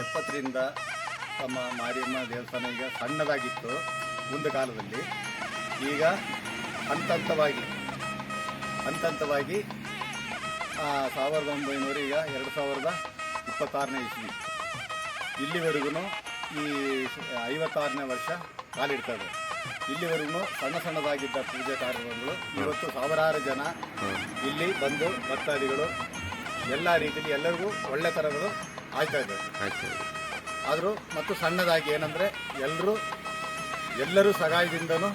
ಎಪ್ಪತ್ತರಿಂದ ತಮ್ಮ ಮಾರಿಯಮ್ಮ ದೇವಸ್ಥಾನ ಈಗ ಸಣ್ಣದಾಗಿತ್ತು ಒಂದು ಕಾಲದಲ್ಲಿ. ಈಗ ಹಂತ ಹಂತವಾಗಿ ಹಂತ ಹಂತವಾಗಿ ಸಾವಿರದ ಒಂಬೈನೂರ ಈಗ ಎರಡು ಸಾವಿರದ ಇಪ್ಪತ್ತಾರನೇ ಇಸ್ವಿ. ಇಲ್ಲಿವರೆಗೂ ಈ ಐವತ್ತಾರನೇ ವರ್ಷ ಕಾಲಿಡ್ತದೆ ಇಲ್ಲಿವರೆಗೂ ಸಣ್ಣ ಸಣ್ಣದಾಗಿದ್ದ ಪೂಜೆ ಕಾರ್ಯಕ್ರಮಗಳು ಇವತ್ತು ಸಾವಿರಾರು ಜನ ಇಲ್ಲಿ ಬಂದು ಭಕ್ತಾದಿಗಳು ಎಲ್ಲ ರೀತಿಯಲ್ಲಿ ಎಲ್ಲರಿಗೂ ಒಳ್ಳೆ ಥರಗಳು ಆಗ್ತಾ ಇದೆ. ಆಯ್ತು. ಆದರೂ ಮತ್ತು ಸಣ್ಣದಾಗಿ ಏನಂದರೆ ಎಲ್ಲರೂ ಎಲ್ಲರೂ ಸಹಾಯದಿಂದನೂ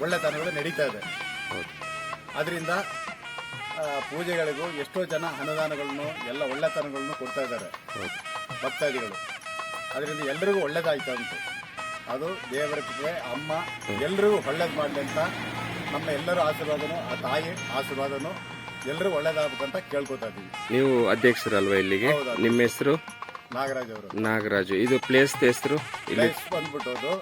ಒಳ್ಳೆತನಗಳು ನಡೀತಾ ಇದೆ. ಅದರಿಂದ ಪೂಜೆಗಳಿಗೂ ಎಷ್ಟೋ ಜನ ಅನುದಾನಗಳನ್ನು ಎಲ್ಲ ಒಳ್ಳೆತನಗಳನ್ನು ಕೊಡ್ತಾ ಇದ್ದಾರೆ. ಭಕ್ತಾದಿಗಳು. ಅದರಿಂದ ಎಲ್ಲರಿಗೂ ಒಳ್ಳೇದಾಯ್ತು ಉಂಟು ಅದು ದೇವರ ಕೃಪೆ ಅಮ್ಮ ಎಲ್ರಿಗೂ ಒಳ್ಳೇದು ಮಾಡಲಿ ಅಂತ ನಮ್ಮ ಎಲ್ಲರ ಆಶೀರ್ವಾದನೂ ಆ ತಾಯಿ ಆಶೀರ್ವಾದನು ಎಲ್ಲರೂ ಒಳ್ಳೇದಾಗಬೇಕಂತ ಕೇಳ್ಕೊತಾ ಇದ್ದೀವಿ. ನೀವು ಅಧ್ಯಕ್ಷರಲ್ವಾ ಇಲ್ಲಿಗೆ? ಹೌದು. ನಿಮ್ಮ ಹೆಸರು? ನಾಗರಾಜ್ ಅವರು. ನಾಗರಾಜು. ಇದು ಪ್ಲೇಸ್ ಹೆಸರು? ಇಲ್ಲಿ ಪ್ಲೇಸ್ ಬಂದ್ಬಿಟ್ಟು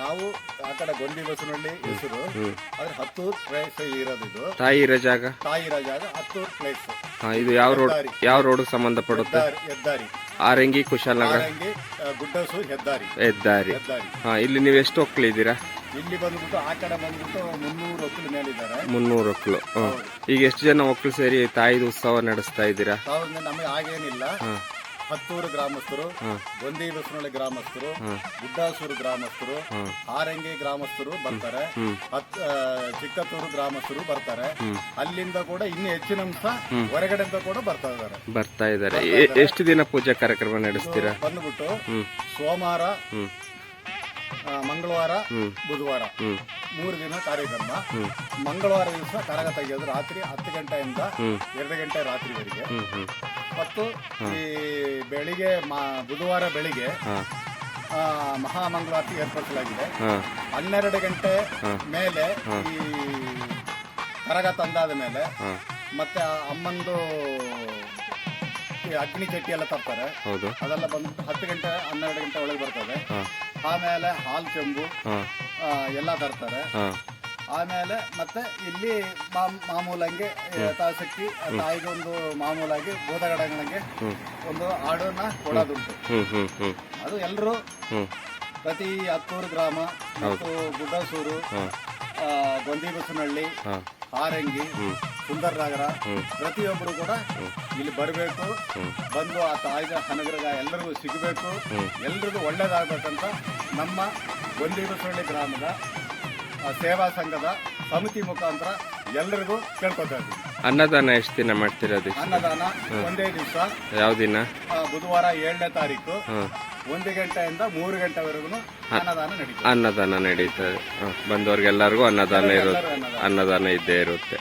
ನಾವು ಆ ಕಡೆ ಗೊಂಡಿ ಬಸವನಹಳ್ಳಿ ಹೆಸರು ಅದ್ರ ಆದ್ರೆ ಹತ್ತೂರ್ ಪ್ಲೇಸ್ ಇರೋದು ಇದು. ತಾಯಿ ಇರೋ ಜಾಗ? ತಾಯಿ ಇರೋ ಜಾಗ ಹತ್ತೂರ್ ಪ್ಲೇಸ್ ಹಾ, ಇದು ಯಾವ ರೋಡ್ ಯಾವ ರೋಡ್ ಸಂಬಂಧಪಡುತ್ತೆ? ಹೆದ್ದಾರಿ ಹೆದ್ದಾರಿ. ಆರಂಗಿ ಕುಶಾಲನಗರ ನಗರ? ಗುಡ್ಡಸು ಹೆದ್ದಾರಿ. ಹೆದ್ದಾರಿ. ಹೆದ್ದಾರಿ. ಹಾ ಇಲ್ಲಿ ನೀವು ಎಷ್ಟು ಒಕ್ಕಲಿದ್ದೀರಾ ಇಲ್ಲಿ ಬಂದ್ಬಿಟ್ಟು ಆ ಕಡೆ ಬಂದ್ಬಿಟ್ಟು ಮುನ್ನೂರು ಒಕ್ಕಲು ಮೇಲಿದ್ದಾರೆ. ಮುನ್ನೂರು ಒಕ್ಕಲು ಈಗ ಎಷ್ಟು ಜನ ಒಕ್ಕಲು ಸೇರಿ ತಾಯಿದು ಉತ್ಸವ ನಡೆಸ್ತಾ ಇದ್ದೀರಾ? ಸಾವಿರದ ನಮಗೆ ಆಗೇನಿಲ್ಲ ಹತ್ತೂರು ಗ್ರಾಮಸ್ಥರು ಗೊಂದಿ ಬಸವನಹಳ್ಳಿ ಗ್ರಾಮಸ್ಥರು ಗುಡ್ಡಾಸೂರು ಗ್ರಾಮಸ್ಥರು ಆರಂಗಿ ಗ್ರಾಮಸ್ಥರು ಬರ್ತಾರೆ. ಹತ್ ಚಿಕ್ಕತ್ತೂರು ಗ್ರಾಮಸ್ಥರು ಬರ್ತಾರೆ. ಅಲ್ಲಿಂದ ಕೂಡ ಇನ್ನು ಹೆಚ್ಚಿನ ಅಂಶ ಹೊರಗಡೆಯಿಂದ ಕೂಡ ಬರ್ತಾ ಇದ್ದಾರೆ. ಬರ್ತಾ ಇದ್ದಾರೆ. ಎಷ್ಟು ದಿನ ಪೂಜಾ ಕಾರ್ಯಕ್ರಮ ನಡೆಸ್ತೀರಾ? ಬಂದ್ಬಿಟ್ಟು ಸೋಮವಾರ ಆ, ಮಂಗಳವಾರ ಬುಧವಾರ. ಮೂರು ದಿನ ಕಾರ್ಯಕ್ರಮ ಮಂಗಳವಾರ ದಿವಸ ಕರಗ ತೆಗೆಯೋದು ರಾತ್ರಿ ಹತ್ತು ಗಂಟೆಯಿಂದ ಎರಡು ಗಂಟೆ ರಾತ್ರಿವರೆಗೆ. ಮತ್ತು ಈ ಬೆಳಿಗ್ಗೆ ಮಾ- ಬುಧವಾರ ಬೆಳಿಗ್ಗೆ ಆ, ಮಹಾಮಂಗಳಾರತಿ ಏರ್ಪಡಿಸಲಾಗಿದೆ. ಹನ್ನೆರಡು ಗಂಟೆ ಮೇಲೆ ಈ ಕರಗ ತಂದಾದ ಮೇಲೆ ಮತ್ತೆ ಆ ಅಮ್ಮಂದು ಈ ಅಗ್ನಿ ಚಟ್ಟಿ ಎಲ್ಲ ತರ್ತಾರೆ. ಹೌದು. ಅದೆಲ್ಲ ಬಂದು ಹತ್ತು ಗಂಟೆ ಹನ್ನೆರಡು ಗಂಟೆ ಒಳಗೆ ಬರ್ತದೆ. ಆಮೇಲೆ ಹಾಲ್ ಚೆಂಬು ಎಲ್ಲ ತರ್ತಾರೆ. ಆಮೇಲೆ ಮತ್ತೆ ಇಲ್ಲಿ ಮಾಮೂಲಂಗೆ ತಾಸಕ್ಕಿ ಯಥಾಶಕ್ತಿ ಆ ತಾಯಿಗೆ ಒಂದು ಮಾಮೂಲಾಗಿ ಭೂತಗಡಗಳಿಗೆ ಒಂದು ಹಾಡನ್ನ ಕೊಡೋದುಂಟು. ಅದು ಎಲ್ಲರೂ ಪ್ರತಿ ಹತ್ತೂರು ಗ್ರಾಮ ಮತ್ತು ಗುಡ್ಡಸೂರು ಗೊಂದಿಬಸನಹಳ್ಳಿ ಹಾ. ಹಾರಂಗಿ ಹ್ಮ್. ಸುಂದರನಗರ ಪ್ರತಿಯೊಬ್ಬರು ಕೂಡ ಇಲ್ಲಿ ಬರಬೇಕು. ಬಂದು ಆ ತಾಯಿಗ ಅನುಗ್ರಹ ಎಲ್ಲರಿಗೂ ಸಿಗಬೇಕು. ಎಲ್ರಿಗೂ ಒಳ್ಳೇದಾಗಬೇಕಂತ ನಮ್ಮ ಗೊಂದಿಬಸನಹಳ್ಳಿ ಗ್ರಾಮದ ಆ, ಸೇವಾ ಸಂಘದ ಸಮಿತಿ ಮುಖಾಂತರ ಎಲ್ಲರಿಗೂ ಕೇಳ್ಕೊತಾ ಇದ್ದೀವಿ ಅನ್ನದಾನ ಎಷ್ಟು ದಿನ ಮಾಡ್ತಿರೋದು? ಅನ್ನದಾನ ಒಂದೇ ದಿವಸ. ಯಾವ ದಿನ? ಬುಧವಾರ ಏಳನೇ ತಾರೀಕು. ಒಂದು ಗಂಟೆಯಿಂದ ಮೂರು ಗಂಟೆವರೆಗೂ ಅನ್ನದಾನ ನಡೀತದೆ. ಅನ್ನದಾನ ನಡೀತದೆ. ಬಂದವ್ರಿಗೆಲ್ಲರಿಗೂ ಅನ್ನದಾನ ಇರುತ್ತೆ. ಅನ್ನದಾನ ಇದ್ದೇ ಇರುತ್ತೆ.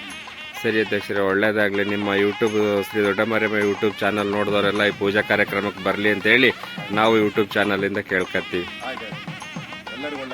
ಸರಿ ಅಧ್ಯಕ್ಷರೇ ಒಳ್ಳೇದಾಗಲಿ. ನಿಮ್ಮ YouTube Shri Doddamariyamma YouTube channel ನೋಡಿದವರೆಲ್ಲ ಈ ಪೂಜಾ ಕಾರ್ಯಕ್ರಮಕ್ಕೆ ಬರಲಿ ಅಂತೇಳಿ ನಾವು ಯೂಟ್ಯೂಬ್ ಚಾನಲಿಂದ ಕೇಳ್ಕತ್ತೀವಿ. ಎಲ್ಲರಿಗೂ